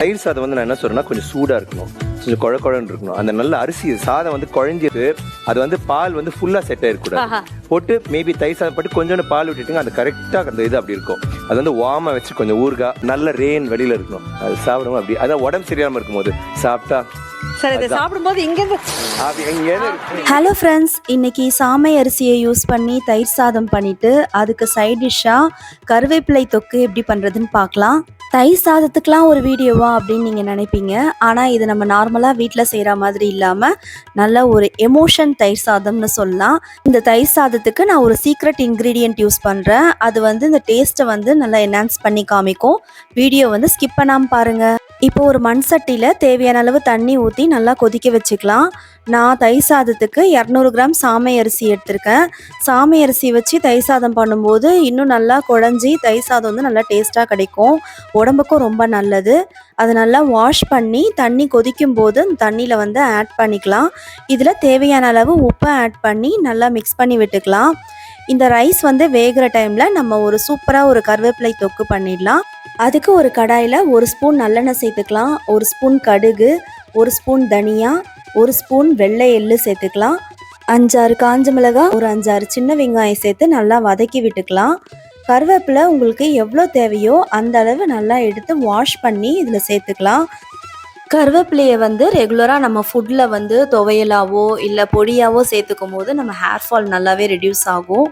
தயிர் சாதம் வந்து நான் என்ன சொல்றேன்னா கொஞ்சம் சூடா இருக்கணும். கொஞ்சம் குழ குழன்னு இருக்கணும். அந்த நல்ல அரிசி சாதம் வந்து குழஞ்சிட்டு அது வந்து பால் வந்து ஃபுல்லா செட் ஆயிருக்கூடாது. போட்டு மேபி தயிர் சாதம் போட்டு கொஞ்சோண்டு பால் விட்டுட்டுங்க அது கரெக்டா அந்த இது அப்படி இருக்கும். அது வந்து வார்மா வச்சு கொஞ்சம் ஊறுகாய் நல்ல ரெயின் வெளியில இருக்கணும். அது சாப்பிடுவோம் அப்படி அதான் உடம்பு சரியாம இருக்கும்போது சாப்பிட்டா சரி இதை சாப்பிடும்போது இங்கேருந்து. ஹலோ ஃப்ரெண்ட்ஸ் இன்னைக்கு சாமை அரிசியை யூஸ் பண்ணி தயிர் சாதம் பண்ணிட்டு அதுக்கு சைட் டிஷ்ஷாக கருவேப்பிலை தொக்கு எப்படி பண்ணுறதுன்னு பார்க்கலாம். தயிர் சாதத்துக்குலாம் ஒரு வீடியோவா அப்படின்னு நீங்கள் நினைப்பீங்க. ஆனால் இது நம்ம நார்மலாக வீட்டில் செய்கிற மாதிரி இல்லாமல் நல்ல ஒரு எமோஷன் தயிர் சாதம்னு சொல்லலாம். இந்த தயிர் சாதத்துக்கு நான் ஒரு சீக்ரெட் இன்க்ரீடியன்ட் யூஸ் பண்ணுறேன் அது வந்து இந்த டேஸ்ட்டை வந்து நல்லா என்ஹான்ஸ் பண்ணி காமிக்கும். வீடியோ வந்து ஸ்கிப் பண்ணாமல் பாருங்கள் இப்போ ஒரு மண் சட்டியில் தேவையான அளவு தண்ணி ஊற்றி நல்லா கொதிக்க வச்சுக்கலாம். நான் தயிர் சாதத்துக்கு இரநூறு கிராம் சாமை அரிசி எடுத்திருக்கேன். சாமை அரிசி வச்சு தயிர் சாதம் பண்ணும்போது இன்னும் நல்லா குழஞ்சி தயிர் சாதம் வந்து நல்லா டேஸ்ட்டாக கிடைக்கும். உடம்புக்கும் ரொம்ப நல்லது. அதை நல்லா வாஷ் பண்ணி தண்ணி கொதிக்கும் போது அந்த தண்ணியில் வந்து ஆட் பண்ணிக்கலாம். இதில் தேவையான அளவு உப்பை ஆட் பண்ணி நல்லா மிக்ஸ் பண்ணி விட்டுக்கலாம். இந்த ரைஸ் வந்து வேகிற டைமில் நம்ம ஒரு சூப்பராக ஒரு கருவேப்பிலை தொக்கு பண்ணிடலாம். அதுக்கு ஒரு கடாயில் ஒரு ஸ்பூன் நல்லெண்ணெய் சேர்த்துக்கலாம் ஒரு ஸ்பூன் கடுகு ஒரு ஸ்பூன் தனியா ஒரு ஸ்பூன் வெள்ளை எள்ளு சேர்த்துக்கலாம். அஞ்சாறு காஞ்ச மிளகாய் ஒரு அஞ்சாறு சின்ன வெங்காயம் சேர்த்து நல்லா வதக்கி விட்டுக்கலாம். கருவேப்பிலை உங்களுக்கு எவ்வளோ தேவையோ அந்த அளவு நல்லா எடுத்து வாஷ் பண்ணி இதில் சேர்த்துக்கலாம். கருவேப்பிலையை வந்து ரெகுலராக நம்ம ஃபுட்டில் வந்து துவையலாவோ இல்லை பொடியாவோ சேர்த்துக்கும் போது நம்ம ஹேர் ஃபால் நல்லாவே ரெடியூஸ் ஆகும்.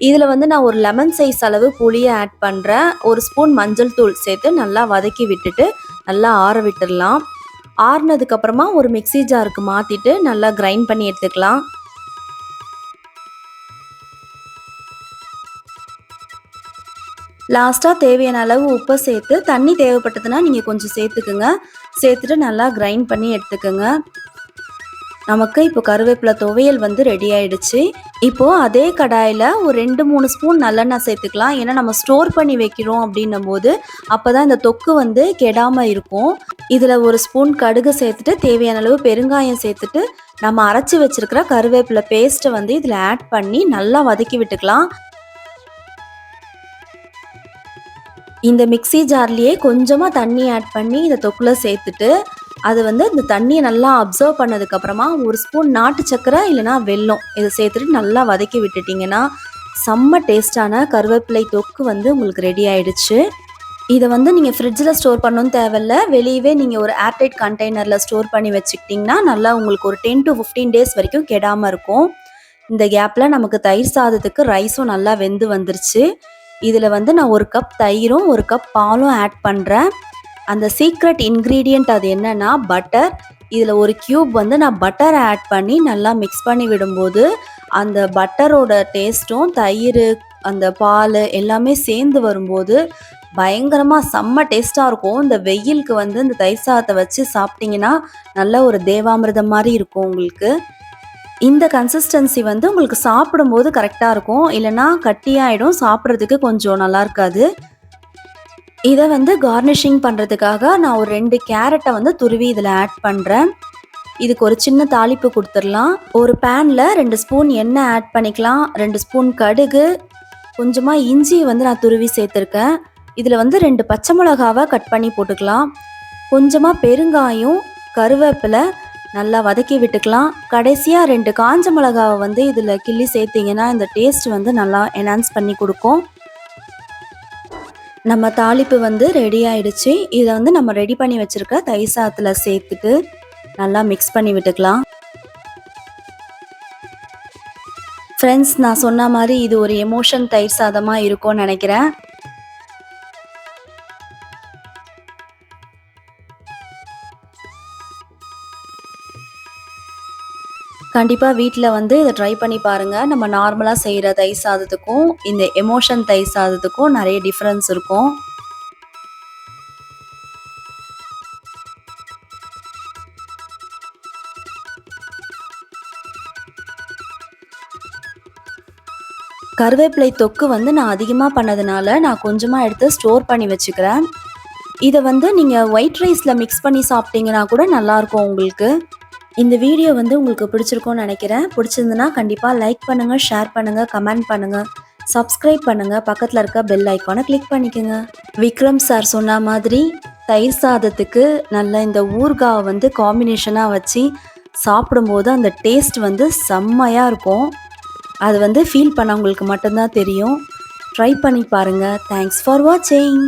இதில் வந்து நான் ஒரு லெமன் சைஸ் அளவு புளியை ஆட் பண்ணுறேன் ஒரு ஸ்பூன் மஞ்சள் தூள் சேர்த்து நல்லா வதக்கி விட்டுட்டு நல்லா ஆற விட்டுடலாம். ஆறுனதுக்கப்புறமா ஒரு மிக்ஸி ஜாருக்கு மாற்றிட்டு நல்லா கிரைண்ட் பண்ணி எடுத்துக்கலாம். லாஸ்ட்டாக தேவையான அளவு உப்பை சேர்த்து தண்ணி தேவைப்பட்டதுன்னா நீங்கள் கொஞ்சம் சேர்த்துக்குங்க. சேர்த்துட்டு நல்லா கிரைண்ட் பண்ணி எடுத்துக்கோங்க. நமக்கு இப்போ கருவேப்பிலை துவையல் வந்து ரெடி ஆயிடுச்சு. இப்போ அதே கடாயில் ஒரு ரெண்டு மூணு ஸ்பூன் நல்லெண்ணெய் சேர்த்துக்கலாம். ஏன்னா நம்ம ஸ்டோர் பண்ணி வைக்கிறோம் அப்படின்னும் போது அப்போ தான் இந்த தொக்கு வந்து கெடாமல் இருக்கும். இதில் ஒரு ஸ்பூன் கடுகு சேர்த்துட்டு தேவையான அளவு பெருங்காயம் சேர்த்துட்டு நம்ம அரைச்சி வச்சிருக்கிற கருவேப்பிலை பேஸ்ட்டை வந்து இதில் ஆட் பண்ணி நல்லா வதக்கி விட்டுக்கலாம். இந்த மிக்ஸி ஜார்லேயே கொஞ்சமாக தண்ணி ஆட் பண்ணி இந்த தொக்குல சேர்த்துட்டு அது வந்து இந்த தண்ணியை நல்லா அப்சர்வ் பண்ணதுக்கப்புறமா ஒரு ஸ்பூன் நாட்டு சக்கரை இல்லைனா வெல்லம். இதை சேர்த்துட்டு நல்லா வதக்கி விட்டுட்டிங்கன்னா செம்ம டேஸ்டான கருவேப்பிலை தொக்கு வந்து உங்களுக்கு ரெடி ஆயிடுச்சு. இதை வந்து நீங்கள் ஃப்ரிட்ஜில் ஸ்டோர் பண்ணணும் தேவையில்ல. வெளியவே நீங்கள் ஒரு ஏர்டைட் கண்டெய்னரில் ஸ்டோர் பண்ணி வச்சுக்கிட்டிங்கன்னா நல்லா உங்களுக்கு ஒரு டென் டு ஃபிஃப்டீன் டேஸ் வரைக்கும் கெடாமல் இருக்கும். இந்த கேப்பில் நமக்கு தயிர் சாதத்துக்கு ரைஸும் நல்லா வெந்து வந்துருச்சு. இதில் வந்து நான் ஒரு கப் தயிரும் ஒரு கப் பாலும் ஆட் பண்ணுறேன் அந்த சீக்ரெட் இன்க்ரீடியண்ட் அது என்னன்னா பட்டர் இதில் ஒரு க்யூப் வந்து நான் பட்டரை ஆட் பண்ணி நல்லா மிக்ஸ் பண்ணி விடும்போது அந்த பட்டரோட டேஸ்ட்டும் தயிர் அந்த பால் எல்லாமே சேர்ந்து வரும்போது பயங்கரமாக செம்ம டேஸ்ட்டாக இருக்கும். இந்த வெயிலுக்கு வந்து இந்த தயிர் சாதத்தை வச்சு சாப்பிட்டிங்கன்னா நல்ல ஒரு தேவாமிர்தம் மாதிரி இருக்கும் உங்களுக்கு. இந்த கன்சிஸ்டன்சி வந்து உங்களுக்கு சாப்பிடும்போது கரெக்டாக இருக்கும். இல்லைன்னா கட்டியாயிடும். சாப்பிட்றதுக்கு கொஞ்சம் நல்லா இருக்காது. இதை வந்து கார்னிஷிங் பண்ணுறதுக்காக நான் ஒரு ரெண்டு கேரட்டை வந்து துருவி இதில் ஆட் பண்ணுறேன் இதுக்கு ஒரு சின்ன தாளிப்பு கொடுத்துடலாம். ஒரு பேனில் ரெண்டு ஸ்பூன் எண்ணெய் ஆட் பண்ணிக்கலாம். ரெண்டு ஸ்பூன் கடுகு கொஞ்சமாக இஞ்சி வந்து நான் துருவி சேர்த்துருக்கேன். இதில் வந்து ரெண்டு பச்சை மிளகாவை கட் பண்ணி போட்டுக்கலாம். கொஞ்சமாக பெருங்காயம் கருவேப்பிலை நல்லா வதக்கி விட்டுக்கலாம். கடைசியாக ரெண்டு காஞ்ச மிளகாவை வந்து இதில் கிள்ளி சேர்த்திங்கன்னா இந்த டேஸ்ட் வந்து நல்லா என்ஹான்ஸ் பண்ணி கொடுக்கும். நம்ம தாளிப்பு வந்து ரெடி ஆயிடுச்சு. இதை வந்து நம்ம ரெடி பண்ணி வச்சிருக்க தயிர் சாதத்தில் சேர்த்துட்டு நல்லா மிக்ஸ் பண்ணி விட்டுக்கலாம். ஃப்ரெண்ட்ஸ் நான் சொன்ன மாதிரி இது ஒரு எமோஷன் தயிர் சாதமாக இருக்கும்னு நினைக்கிறேன். கண்டிப்பாக வீட்டில் வந்து இதை ட்ரை பண்ணி பாருங்கள் நம்ம நார்மலாக செய்கிற தை சாதத்துக்கும் இந்த எமோஷன் தை சாதத்துக்கும் நிறைய டிஃப்ரென்ஸ் இருக்கும். கருவேப்பிலை தொக்கு வந்து நான் அதிகமாக பண்ணதுனால நான் கொஞ்சமாக எடுத்து ஸ்டோர் பண்ணி வச்சுக்கிறேன். இதை வந்து நீங்கள் ஒயிட் ரைஸில் மிக்ஸ் பண்ணி சாப்பிட்டீங்கன்னா கூட நல்லாயிருக்கும் உங்களுக்கு. இந்த வீடியோ வந்து உங்களுக்கு பிடிச்சிருக்கும்னு நினைக்கிறேன். பிடிச்சிருந்துன்னா கண்டிப்பாக லைக் பண்ணுங்கள் ஷேர் பண்ணுங்கள் கமெண்ட் பண்ணுங்கள் சப்ஸ்கிரைப் பண்ணுங்கள் பக்கத்தில் இருக்க பெல் ஐக்கானை கிளிக் பண்ணிக்கோங்க. விக்ரம் சார் சொன்ன மாதிரி தயிர் சாதத்துக்கு நல்ல இந்த ஊர்காவை வந்து காம்பினேஷனாக வச்சு சாப்பிடும்போது அந்த டேஸ்ட் வந்து செம்மையாக இருக்கும். அது வந்து ஃபீல் பண்ணவங்களுக்கு மட்டும்தான் தெரியும். ட்ரை பண்ணி பாருங்கள் தேங்க்ஸ் ஃபார் வாட்சிங்